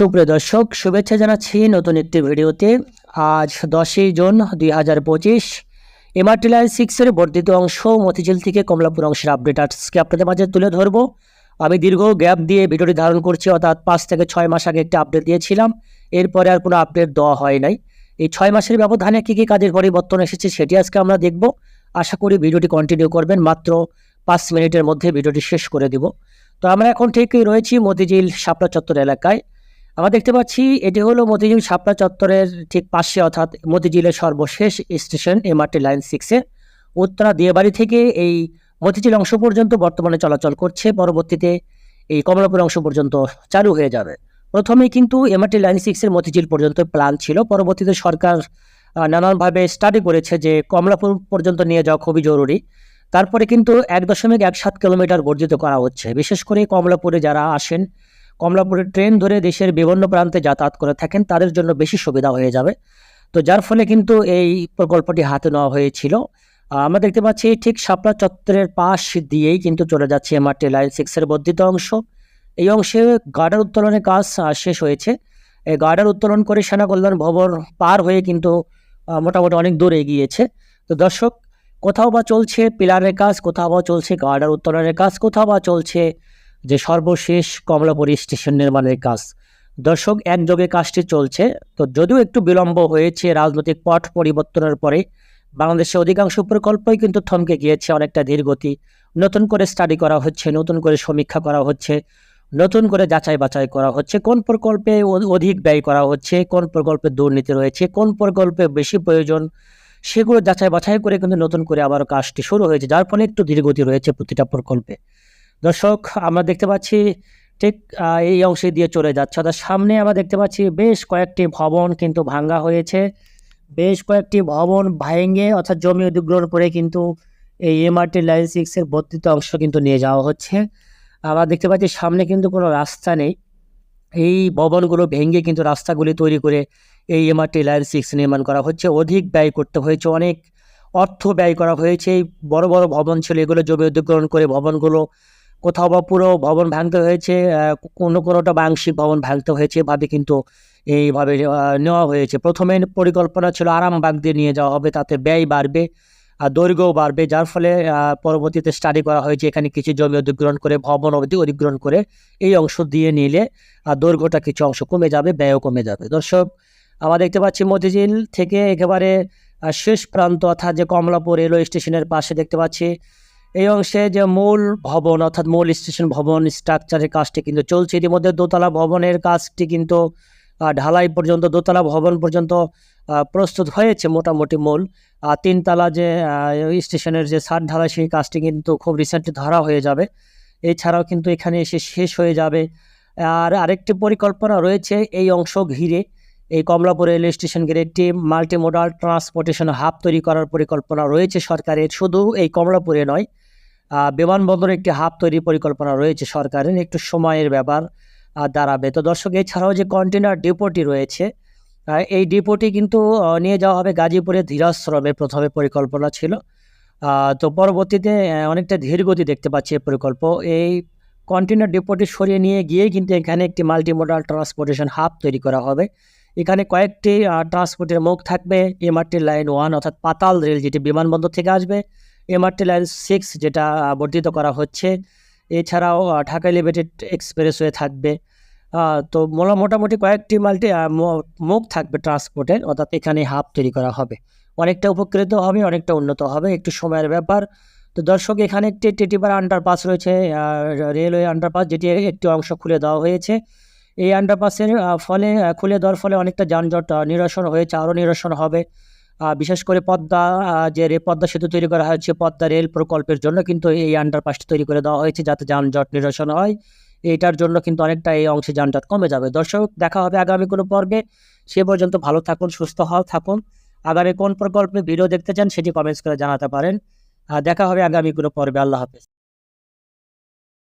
সুপ্রিয় দর্শক, শুভেচ্ছা জানাচ্ছি নতুন একটি ভিডিওতে। আজ দশই জুন দুই হাজার পঁচিশ এমআরটি লাইন সিক্সের বর্ধিত অংশ, মতিঝিল থেকে কমলাপুর অংশের আপডেট আজকে আপনাদের মাঝে তুলে ধরবো। আমি দীর্ঘ গ্যাপ দিয়ে ভিডিওটি ধারণ করছি, অর্থাৎ পাঁচ থেকে ছয় মাস আগে একটি আপডেট দিয়েছিলাম। এরপরে আর কোনো আপডেট দেওয়া হয় নাই। এই ছয় মাসের ব্যবধানে কী কী কাজের পরিবর্তন এসেছে সেটি আজকে আমরা দেখব। আশা করি ভিডিওটি কন্টিনিউ করবেন, মাত্র পাঁচ মিনিটের মধ্যে ভিডিওটি শেষ করে দিব। তো আমরা এখন ঠিকই রয়েছি মতিঝিল শাপলা চত্বর এলাকায়। আমরা দেখতে পাচ্ছি, এটি হলো মতিঝিল শাপলা চত্বরের ঠিক পাশে, অর্থাৎ মতিঝিলের সর্বশেষ স্টেশন, এমআরটি লাইন সিক্সে উত্তরা দিয়াবাড়ি থেকে এই মতিঝিল অংশ পর্যন্ত বর্তমানে চলাচল করছে। পরবর্তীতে এই কমলাপুর অংশ পর্যন্ত চালু হয়ে যাবে। প্রথমে কিন্তু এমআরটি লাইন সিক্সের মতিঝিল পর্যন্ত প্ল্যান ছিল। পরবর্তীতে সরকার নানানভাবে স্টাডি করেছে যে কমলাপুর পর্যন্ত নিয়ে যাওয়া খুবই জরুরি। তারপরে কিন্তু এক দশমিক এক সাত কিলোমিটার বর্ধিত করা হচ্ছে। বিশেষ করে কমলাপুরে যারা আসেন কমলাপুরে ট্রেন ধরে দেশের বিভিন্ন প্রান্তে যাতায়াত করে থাকেন, তাদের জন্য বেশি সুবিধা হয়ে যাবে। তো যার ফলে কিন্তু এই প্রকল্পটি হাতে নেওয়া হয়েছিল। আমরা দেখতে পাচ্ছি ঠিক শাপলা চত্বরের পাশ দিয়েই কিন্তু চলে যাচ্ছে এমআরটি লাইন সিক্সের বর্ধিত অংশ। এই অংশে গার্ডার উত্তোলনের কাজ শেষ হয়েছে। এই গার্ডার উত্তোলন করে সেনা কল্যাণ ভবন পার হয়ে কিন্তু মোটামুটি অনেক দূর এগিয়েছে। তো দর্শক, কোথাও বা চলছে পিলারের কাজ, কোথাও বা চলছে গার্ডার উত্তোলনের কাজ, কোথাও বা চলছে যে সর্বশেষ কমলাপুরী স্টেশন নির্মাণের কাজ। দর্শক, একযোগে কাজটি চলছে। তো যদিও একটু বিলম্ব হয়েছে রাজনৈতিক পট পরিবর্তনের পরে বাংলাদেশে অধিকাংশ প্রকল্পই কিন্তু থমকে গিয়েছে অনেকটা ধীরগতি নতুন করে স্টাডি করা হচ্ছে, নতুন করে সমীক্ষা করা হচ্ছে, নতুন করে যাচাই বাছাই করা হচ্ছে, কোন প্রকল্পে অধিক ব্যয় করা হচ্ছে, কোন প্রকল্পে দুর্নীতি রয়েছে, কোন প্রকল্পে বেশি প্রয়োজন, সেগুলো যাচাই বাছাই করে কিন্তু নতুন করে আবার কাজটি শুরু হয়েছে, যার ফলে একটু ধীরগতি রয়েছে প্রতিটা প্রকল্পে। দর্শক, আমরা দেখতে পাচ্ছি ঠিক এই অংশে দিয়ে চলে যাচ্ছে। অর্থাৎ সামনে আমরা দেখতে পাচ্ছি বেশ কয়েকটি ভবন কিন্তু ভাঙ্গা হয়েছে। বেশ কয়েকটি ভবন ভেঙে অর্থাৎ জমি অধিগ্রহণ করে কিন্তু এই এমআরটি লাইন সিক্সের বর্ধিত অংশ কিন্তু নিয়ে যাওয়া হচ্ছে। আমরা দেখতে পাচ্ছি সামনে কিন্তু কোনো রাস্তা নেই। এই ভবনগুলো ভেঙে কিন্তু রাস্তাগুলি তৈরি করে এই এমআরটি লাইন সিক্স নির্মাণ করা হচ্ছে। অধিক ব্যয় করতে হয়েছে, অনেক অর্থ ব্যয় করা হয়েছে। এই বড় বড় ভবন ছিল, এগুলো জমি অধিগ্রহণ করে ভবনগুলো কোথাও বা পুরো ভবন ভাঙতে হয়েছে কোনো কোনোটা বা আংশিক ভবন ভাঙতে হয়েছে ভাবে কিন্তু এইভাবে নেওয়া হয়েছে। প্রথমে পরিকল্পনা ছিল আরামবাগ দিয়ে নিয়ে যাওয়া হবে, তাতে ব্যয় বাড়বে আর দৈর্ঘ্যও বাড়বে, যার ফলে পরবর্তীতে স্টাডি করা হয়েছে, এখানে কিছু জমি অধিগ্রহণ করে, ভবন অবধি অধিগ্রহণ করে এই অংশ দিয়ে নিলে, আর দৈর্ঘ্যটা কিছু অংশ কমে যাবে, ব্যয়ও কমে যাবে। দর্শক, আমরা দেখতে পাচ্ছি মতিঝিল থেকে একেবারে শেষ প্রান্ত, অর্থাৎ যে কমলাপুর রেলওয়ে স্টেশনের পাশে দেখতে পাচ্ছি এই অংশে যে মূল ভবন, অর্থাৎ মূল স্টেশন ভবন স্ট্রাকচারের কাজটি কিন্তু চলছে। ইতিমধ্যে দোতলা ভবনের কাজটি কিন্তু ঢালাই পর্যন্ত, দোতলা ভবন পর্যন্ত প্রস্তুত হয়েছে মোটামুটি মূল। তিনতলা যে স্টেশনের যে সার ঢালাই, সেই কাজটি কিন্তু খুব রিসেন্টলি ধরা হয়ে যাবে। এছাড়াও কিন্তু এখানে এসে শেষ হয়ে যাবে। আর আরেকটি পরিকল্পনা রয়েছে এই অংশ ঘিরে। এই কমলাপুর রেলওয়ে স্টেশন একটি মাল্টি মোডাল ট্রান্সপোর্টেশন হাব তৈরি করার পরিকল্পনা রয়েছে সরকারের। শুধু এই কমলাপুরে নয় বিমানবন্দরে একটি হাব তৈরির পরিকল্পনা রয়েছে সরকারের। একটু সময়ের ব্যাপার দাঁড়াবে। তো দর্শক, এছাড়াও যে কন্টেনার ডিপোটি রয়েছে এই ডিপোটি কিন্তু নিয়ে যাওয়া হবে গাজীপুরে ধীরাশ্রমে। প্রথমে পরিকল্পনা ছিল তো পরবর্তীতে অনেকটা ধীর গতি দেখতে পাচ্ছি এই প্রকল্প, এই কন্টেনার ডিপোটি সরিয়ে নিয়ে গিয়ে কিন্তু এখানে একটি মাল্টিমোডাল ট্রান্সপোর্টেশন হাব তৈরি করা হবে। এখানে কয়েকটি ট্রান্সপোর্টের মুখ থাকবে। এমআরটি লাইন ওয়ান অর্থাৎ পাতাল রেল যেটি বিমানবন্দর থেকে আসবে। এমআরটি লাইন সিক্স যেটা বর্ধিত করা হচ্ছে। এছাড়াও ঢাকা এলিভেটেড এক্সপ্রেসওয়ে থাকবে। তো মোটামুটি কয়েকটি মাল্টি মুখ থাকবে ট্রান্সপোর্টের অর্থাৎ এখানে হাব তৈরি করা হবে। অনেকটা উপকৃত হবে, অনেকটা উন্নত হবে। একটু সময়ের ব্যাপার। তো দর্শক, এখানে একটি টিটিবার আন্ডারপাস রয়েছে। রেলওয়ে আন্ডারপাস যেটি একটি অংশ খুলে দেওয়া হয়েছে। এই আন্ডারপাসের ফলে খুলে দেওয়ার ফলে অনেকটা যানজট নিরসন হয়েছে, আরও নিরসন হবে। বিশেষ করে পদ্মা যে পদ্মা সেতু তৈরি করা হয়েছে, পদ্মা রেল প্রকল্পের জন্য কিন্তু এই আন্ডারপাসটি তৈরি করে দেওয়া হয়েছে যাতে যানজট নিরসন হয়। এইটার জন্য কিন্তু অনেকটা এই অংশে যানজট কমে যাবে। দর্শক, দেখা হবে আগামী কোনো পর্বে। সে পর্যন্ত ভালো থাকুন, সুস্থ হও, থাকুন। আগামী কোন প্রকল্পে ভিডিও দেখতে চান সেটি কমেন্টস করে জানাতে পারেন। দেখা হবে আগামী কোনো পর্বে। আল্লাহ হাফেজ।